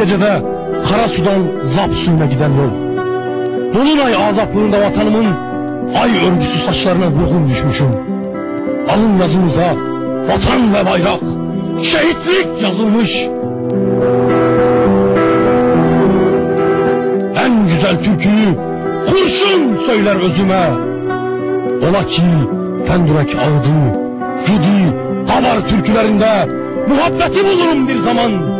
gecede kara sudan zap suyuna giden yol. Dolunay azaplığında vatanımın ay örgüsü saçlarına vurgun düşmüşüm. Alın yazımızda vatan ve bayrak, şehitlik yazılmış. En güzel türküyü kurşun söyler özüme. Ola ki Tendürek ağıdı, Cudi, Davar türkülerinde muhabbeti bulurum bir zaman.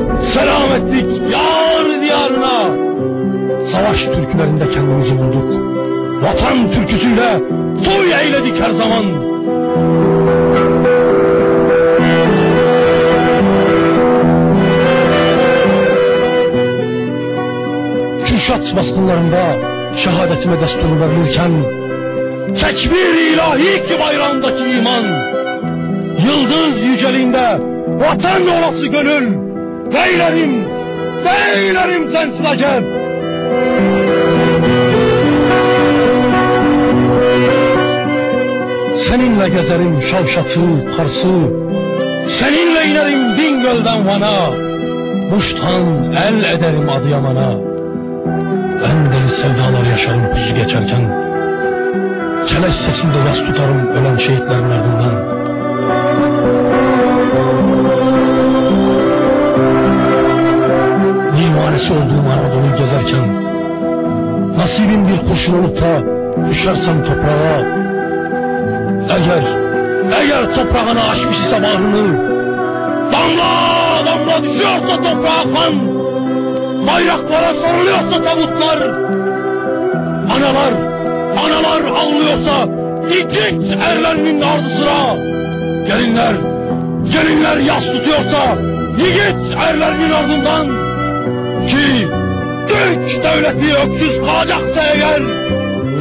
selam ettik yar diyarına. Savaş türkülerinde kendimizi bulduk. Vatan türküsüyle toy eyledik her zaman. Kürşat baskınlarında şehadetime destur verilirken tekbir ilahi ki bayrağındaki iman yıldız yüceliğinde vatan olası gönül beylerim beylerim sensin acep Seninle gezerim Şavşat'ı, Kars'ı Seninle inerim Bingöl'den Van'a. Muş'tan el ederim Adıyaman'a. Ben deli sevdalar yaşarım kuzu geçerken. Keleş sesinde yas tutarım ölen şehitlerin ardından Divanesi olduğum Anadolu'yu gezerken Nasibim bir kurşun olup da düşersem toprağa Eğer, eğer toprağına aşmış ise bağrını Damla damla düşüyorsa toprağa kan Bayraklara sarılıyorsa tavutlar Analar, analar ağlıyorsa Git erlerinin ardı sıra Gelinler, gelinler yas tutuyorsa Yiğit erlerinin ardından Ki Türk devleti öksüz kalacaksa eğer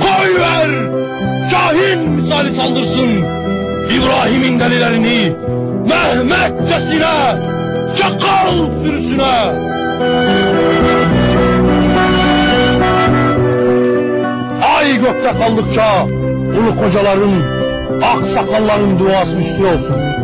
Koy ver Kahin misali saldırsın. İbrahim'in delilerini Mehmetçesine Çakal sürüsüne. Ay gökte kaldıkça Ulu kocaların Ak sakalların duası üstü olsun